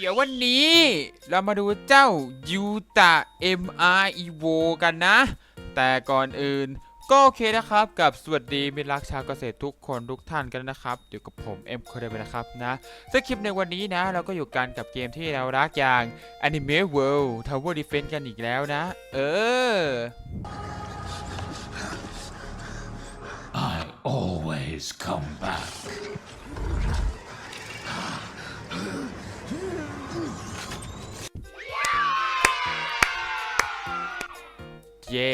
เดี๋ยววันนี้เรามาดูเจ้ายูตะ MR Evo กันนะ แต่ก่อนอื่นก็โอเคนะครับกับสวัสดีมิรักชาวเกษตรทุกคนทุกท่านกันนะครับอยู่กับผมเอ็มโคเดไปนะครับนะซึ่งคลิปในวันนี้นะ เราก็อยู่กันกับเกมที่เรารักอย่าง Anime World Tower Defense กันอีกแล้วนะ เออ I always come back. เย่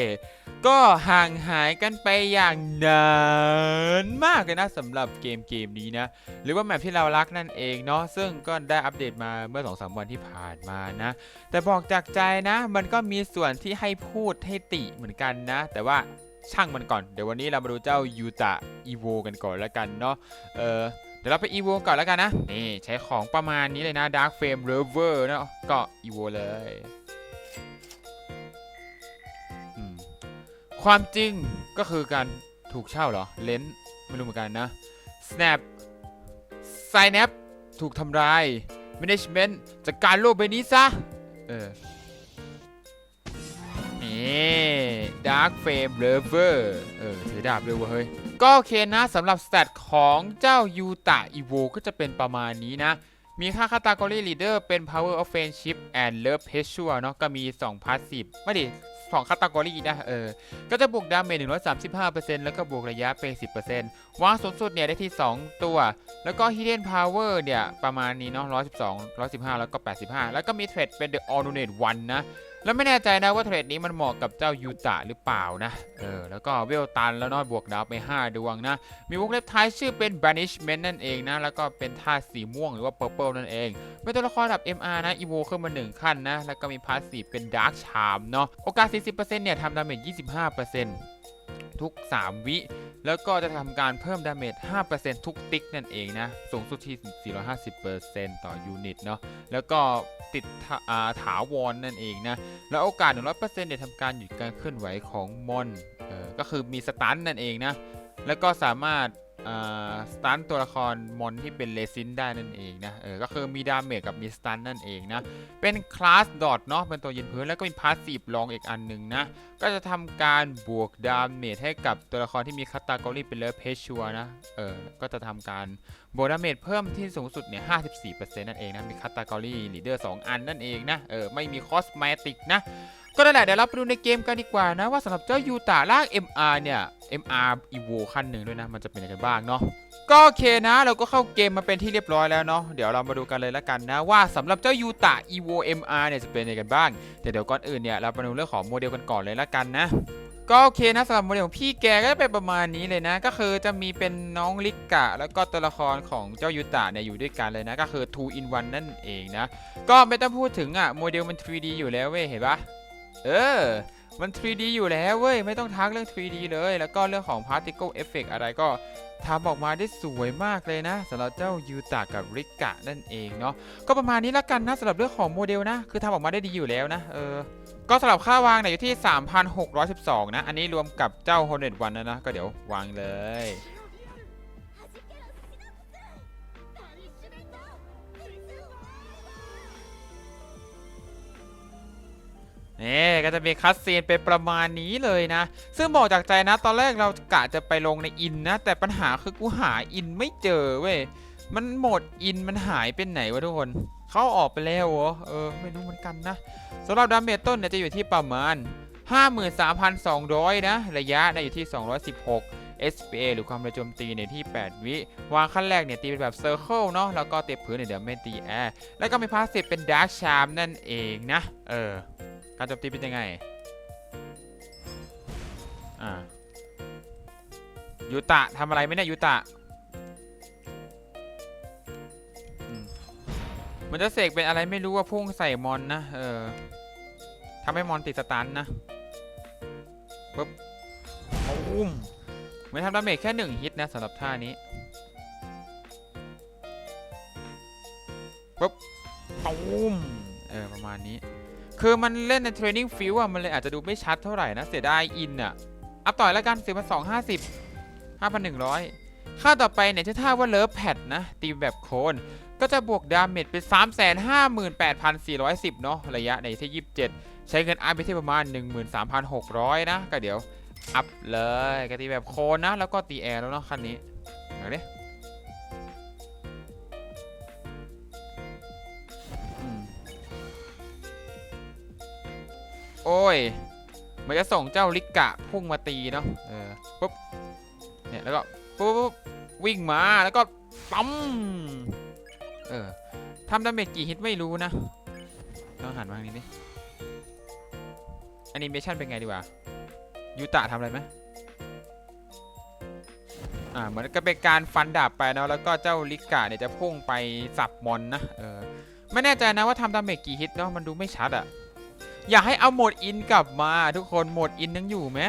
ก็ห่างหายกันไปอย่างนานมากเลยนะสำหรับเกมเกมนี้นะ หรือว่าแมปที่เรารักนั่นเองเนาะซึ่งก็ได้อัปเดตมาเมื่อ2อสวันที่ผ่านมานะ แต่บอกจากใจนะ มันก็มีส่วนที่ให้พูดให้ติเหมือนกันนะ แต่ว่าช่างมันก่อน เดี๋ยววันนี้เรามาดูเจ้ายูตะอีโวกันก่อนแล้วกันเนาะเออเดี๋ยวเราไปอีโวก่อนแล้วกันนะนี่ใช้ของประมาณนี้เลยนะ Dark Flame Rover เนาะก็อีโวเลย ความจริงก็คือการถูกเช่าเหรอ เลนส์ไม่รู้เหมือนกันนะ snap synap ถูกทำลาย management จัดการโลกใบนี้ซะ เออ นี่ dark fame lover เออถือดาบเลยเว้ยเฮ้ยก็โอเคนะสำหรับส t ตของเจ้ายูตะอีโวก็จะเป็นประมาณนี้นะมีค่า category leader เป็น power of friendship and love p e s s u r e เนาะก็มี 2 passive ไม่ดิ สองคาตากรีนะเออ ก็จะบวกดาเมจ135%แล้วก็บวกระยะเป็น10%วางสูงสุดเนี่ยได้ที่ 2 ตัว แล้วก็ hidden power เนี่ย ประมาณนี้เนาะ112 115 แล้วก็ 85 แล้วก็มีเทรดเป็น the alternate one นะ แล้วไม่แน่ใจนะว่าเทรดนี้มันเหมาะกับเจ้ายูตะหรือเปล่านะ เออ แล้วก็เวลตันแล้วนอยบวกดาวไป 5 ดวงนะ มีวงเล็บท้ายชื่อเป็น banishment นั่นเองนะ แล้วก็เป็นท่าสีม่วงหรือว่า purple นั่นเอง เป็นตัวละครระดับ MR นะอีโวขึ้นมา 1 ขั้นนะ แล้วก็มีพาสซีฟเป็น Dark Charm เนาะ โอกาส 40%เนี่ยทำดาเมจ25% ทุก 3 วิ แล้วก็จะทำการเพิ่มดาเมจ 5%ทุกติ๊กนั่นเองนะ สูงสุดที่ 450%ต่อยูนิตเนาะ แล้วก็ติดถาอ่าถาวรนั่นเองนะ แล้วโอกาส 100%เนี่ยทำการหยุดการเคลื่อนไหวของมอนออก็คือมีสตันนั่นเองนะ แล้วก็สามารถ สตันตัวละครมอนที่เป็นเลซินได้นั่นเองนะ เออ ก็คือมีดาเมจกับมีสตันนั่นเองนะ เป็นคลาสดอทเนาะ เป็นตัวยืนพื้นแล้วก็มีพาสซีฟลองอีกอันหนึ่งนะ ก็จะทำการบวกดาเมจให้กับตัวละครที่มีคัตตากรีเป็นเลอเพชชัวนะ เออ ก็จะทำการบวกดาเมจเพิ่มที่สูงสุดเนี่ย 54%นั่นเองนะ มีคัตตากรีลีเดอร์2อันนั่นเองนะ เออ ไม่มีคอสเมติกนะ ก็นั่นแหละเดี๋ยวเราไปดูในเกมกันดีกว่านะว่าสำหรับเจ้ายูตาลาก MR เนี่ย MR Evo ขั้นหนึ่งด้วยนะ มันจะเป็นยังไงบ้างเนาะก็โอเคนะ เราก็เข้าเกมมาเป็นที่เรียบร้อยแล้วเนาะเดี๋ยวเรามาดูกันเลยละกันนะว่าสำหรับเจ้ายูตะ Evo MR เนี่ยจะเป็นยังไงกันบ้าง แต่เดี๋ยวก่อนอื่นเนี่ยเราไปดูเรื่องของโมเดลกันก่อนเลยละกันนะก็โอเคนะสำหรับโมเดลของพี่แกก็จะเป็นประมาณนี้เลยนะ ก็คือจะมีเป็นน้องลิกะ แล้วก็ตัวละครของเจ้ายูตะเนี่ยอยู่ด้วยกันเลยนะ ก็คือ 2 in 1 นั่นเองนะ ก็ไม่ต้องพูดถึงอะโมเดลมัน 3D อยู่แล้วเว้ยเห็นปะ เออ มัน 3D อยู่แล้วเว้ย ไม่ต้องทักเรื่อง 3D เลย แล้วก็เรื่องของ particle effect อะไรก็ทำออกมาได้สวยมากเลยนะสำหรับเจ้ายูตะกับริกะนั่นเองเนาะก็ประมาณนี้ละกันนะสำหรับเรื่องของโมเดลนะ คือทำออกมาได้ดีอยู่แล้วนะเออก็สำหรับค่าวางเนี่ยอยู่ที่ 3,612 นะ อันนี้รวมกับเจ้า Hornet 1นะนะ ก็เดี๋ยววางเลย นี่ก็จะมีคัสซีนเป็นประมาณนี้เลยนะ ซึ่งบอกจากใจนะตอนแรกเรากะจะไปลงในอินนะ แต่ปัญหาคือกูหาอินไม่เจอเว้ยมันหมดอินมันหายไปไหนวะทุกคน เขาออกไปแล้วเหรอเออไม่รู้เหมือนกันนะสำหรับดาเมจต้นเนี่ยจะอยู่ที่ประมาณ 53,200 นะ ระยะเนี่ยอยู่ที่ 216 SPA หรือความเร็วโจมตีเนี่ยที่ 8 วิวางขั้นแรกเนี่ยตีเป็นแบบเซอร์เคิลเนาะแล้วก็เตะพื้นเนี่ยเดี๋ยวไม่ตีแอร์แล้วก็มีพาสซีฟเป็นดาร์ c ชามนั่นเองนะ เออ การโจมตีเป็นยังไง อ่ายูตะทำอะไรไม่ได้ยูตะมมันจะเสกเป็นอะไรไม่รู้ว่าพุ่งใส่มอนนะ เออทำให้มอนติดสตันนะปึ๊บอุ้มเหมือนทำดาเมจแค่หนึ่งฮิตนะสำหรับท่านี้ปึ๊บตุ้มเออ ประมาณนี้ คือมันเล่นในเทรนนิ่งฟิลอะมันเลยอาจจะดูไม่ชัดเท่าไหร่นะ เสียดายอินอะอัพต่อยแล้วกันสิบพันสองห้าสิบห้าพันหนึ่งร้อยค่าต่อไปเนี่ยจะท่าว่าเลิฟแพดนะ ตีแบบโคน ก็จะบวกดาเมจเป็น 358,410 เนาะระยะในที่ 27 ใช้เงินอัพไปที่ประมาณ 13,600 นะ ก็เดี๋ยว อัพเลยก็ตีแบบโคนนะ แล้วก็ตีแอร์แล้วเนาะคันนี้เอาดิอื โอ้ย มันจะส่งเจ้าลิกะพุ่งมาตีเนาะ เออ ปุ๊บ เนี่ย แล้วก็ปุ๊บปุ๊บ วิ่งมา แล้วก็ปั๊ม เออ ทำดาเมจกี่ฮิตไม่รู้นะต้องหันมาทางนี้ดิแอนิเมชันเป็นไงดีกว่ายูตะทำอะไรไหมอ่า เหมือนก็เป็นการฟันดาบไปเนาะแล้วก็เจ้าลิกะเนี่ยจะพุ่งไปสับมอนนะ เออ ไม่แน่ใจนะว่าทำดาเมจกี่ฮิตเนาะ มันดูไม่ชัดอะ อยากให้เอาโหมดอินกลับมาทุกคนโหมดอินยังอยู่ไหม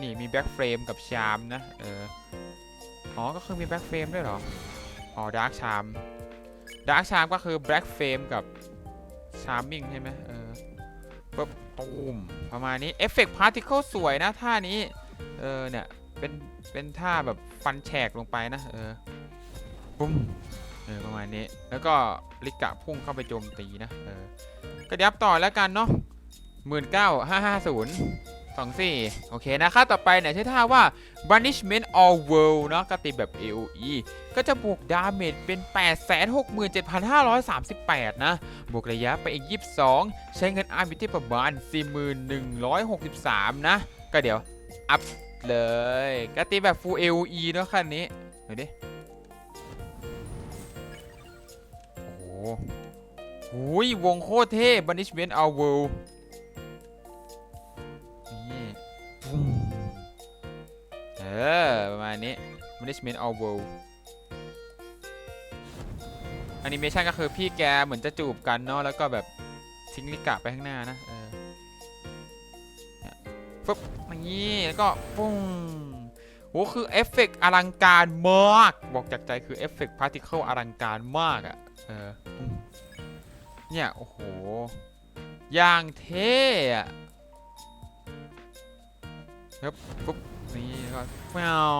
นี่มีแบ็กเฟรมกับชามนะเอออ๋อก็คือมีแบ็กเฟรมด้วยเหรออ๋อดาร์กชามดาร์กชามก็คือแบ็กเฟรมกับชาร์มิงใช่ไหมเออปุ๊บตูมประมาณนี้เอฟเฟกต์พาร์ติเคิลสวยนะท่านี้เออเนี่ยเป็นเป็นท่าแบบฟันแฉกลงไปนะเออปุ้มเออประมาณนี้แล้วก็ลิกะพุ่งเข้าไปโจมตีนะเออก็เดี๋ยวต่อแล้วกันเนาะ หมื่นเก้าห้าห้าศูนย์สองสี่โอเคนะค่าต่อไปเนี่ยใช้ท่าว่า banishment all world เนาะก็ตีแบบ AOE ก็จะบวกดาเมจเป็น 867,538 นะ บวกระยะไปอีก 22 ใช้เงินอาร์มิที่ประมาณ 4163 นะ ก็เดี๋ยว อัพเลย ก็ตีแบบ full AOE เนาะคันนี้ดูดิโอ้โหวงโคตรเท่ banishment all world ออประมาณนี้ management all world แอนิเมชันก็คือพี่แกเหมือนจะจูบกันเนาะแล้วก็แบบทิ้งลิกะไปข้างหน้านะเออเนี่ยฟึบอย่างนี้แล้วก็ปุ้งโหคือเอฟเฟกต์อลังการมาก บอกจากใจคือเอฟเฟกต์พาร์ติเคิลอลังการมากอะ่ะเออเนี่ย โอ้โหอย่างเท่อะครับปุ๊บ นี่ก็แมว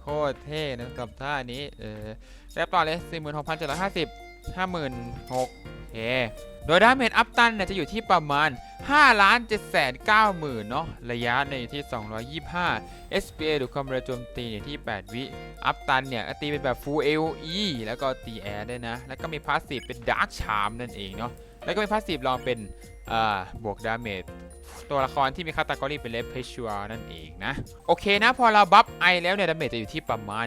โคตรเท่นะกับท่านี้ เออแล้วต่อเลย46,750 56,000โอเค โดยดาเมจอัพตันเนี่ยจะอยู่ที่ประมาณ5ล้าน7แสน9หมื่นเนาะ ระยะเนี่ยอยู่ที่ 225 SPA หรือความเร็วโจมตีเนี่ยที่ 8 วิ อัพตันเนี่ยตีเป็นแบบ Full AOE แล้วก็ตีแอร์ด้วยนะ แล้วก็มีพาสซีฟเป็น Dark Charm นั่นเองเนาะ แล้วก็มีพาสซีฟลองเป็น อ่า บวกดาเมจ ตัวละครที่มีคาตากรีเป็นเลฟเพชัวนั่นเองนะ โอเคนะ พอเราบัฟไอแล้วเนี่ยดาเมจจะอยู่ที่ประมาณ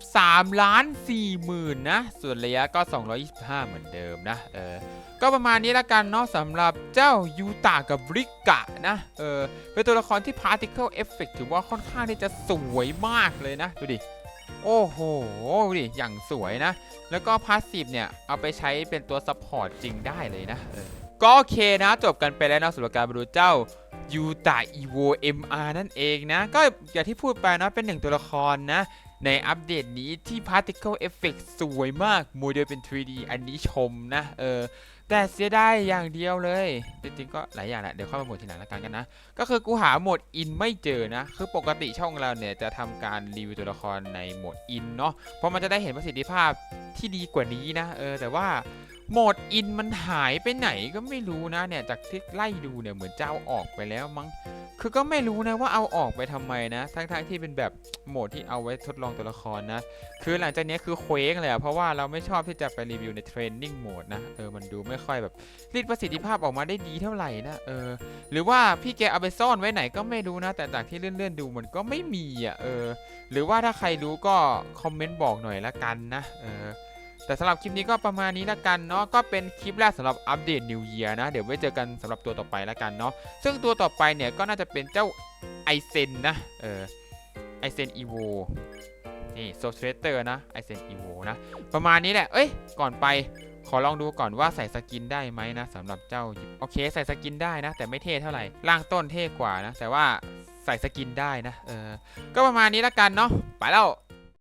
13 ล้าน4หมื่นนะ ส่วนระยะก็ 225 เหมือนเดิมนะ เออ ก็ประมาณนี้ละกันเนาะสำหรับเจ้ายูตากับริกะนะ เออ เป็นตัวละครที่ Particle Effect ถือว่าค่อนข้างที่จะสวยมากเลยนะ ดูดิ โอ้โห ดูดิ อย่างสวยนะ แล้วก็พาสซีฟเนี่ย เอาไปใช้เป็นตัวซัพพอร์ตจริงได้เลยนะ เออ ก็โอเคนะจบกันไปแล้วนะสำหรับการมาดูเจ้ายูตาอีโว MR นั่นเองนะ ก็อย่างที่พูดไปนะเป็นหนึ่งตัวละครนะ ในอัปเดตนี้ที่ Particle Effect สวยมากโมเดลเป็น 3D อันนี้ชมนะเออแต่เสียดายอย่างเดียวเลย จริงๆก็หลายอย่างแหละ เดี๋ยวเข้ามาโหมดทีหลังละกันกันนะ ก็คือกูหาโหมดอินไม่เจอนะ คือปกติช่องเราเนี่ยจะทำการรีวิวตัวละครในโหมดอินเนาะเพราะมันจะได้เห็นประสิทธิภาพที่ดีกว่านี้นะเออแต่ว่า โหมดอินมันหายไปไหนก็ไม่รู้นะเนี่ยจากที่ไล่ดูเนี่ยเหมือนจะเอาออกไปแล้วมั้งคือก็ไม่รู้นะว่าเอาออกไปทำไมนะ ทั้งๆที่เป็นแบบโหมดที่เอาไว้ทดลองตัวละครนะ คือหลังจากนี้คือเคว้งเลยเพราะว่าเราไม่ชอบที่จะไปรีวิวในเทรนนิ่งโหมดนะเออมันดูไม่ค่อยแบบรีดประสิทธิภาพออกมาได้ดีเท่าไหร่นะเออหรือว่าพี่แกเอาไปซ่อนไว้ไหนก็ไม่รู้นะ แต่จากที่เลื่อนๆดูมันก็ไม่มีอะเออหรือว่าถ้าใครรู้ก็คอมเมนต์บอกหน่อยละกันนะเออ แต่สำหรับคลิปนี้ก็ประมาณนี้ละกันเนาะก็เป็นคลิปแรกสำหรับอัปเดต New Year นะเดี๋ยวไว้เจอกันสำหรับตัวต่อไปละกันเนาะซึ่งตัวต่อไปเนี่ยก็น่าจะเป็นเจ้าไอเซนนะเออไอเซนอีโวนี่โซเทเตอร์นะไอเซนอีโวนะประมาณนี้แหละเอ้ยก่อนไปขอลองดูก่อนว่าใส่สกินได้ไหมนะสำหรับเจ้าโอเคใส่สกินได้นะ แต่ไม่เท่เท่าไหร่ล่างต้นเท่กว่านะ แต่ว่าใส่สกินได้นะเออก็ประมาณนี้ละกันเนาะไปแล้ว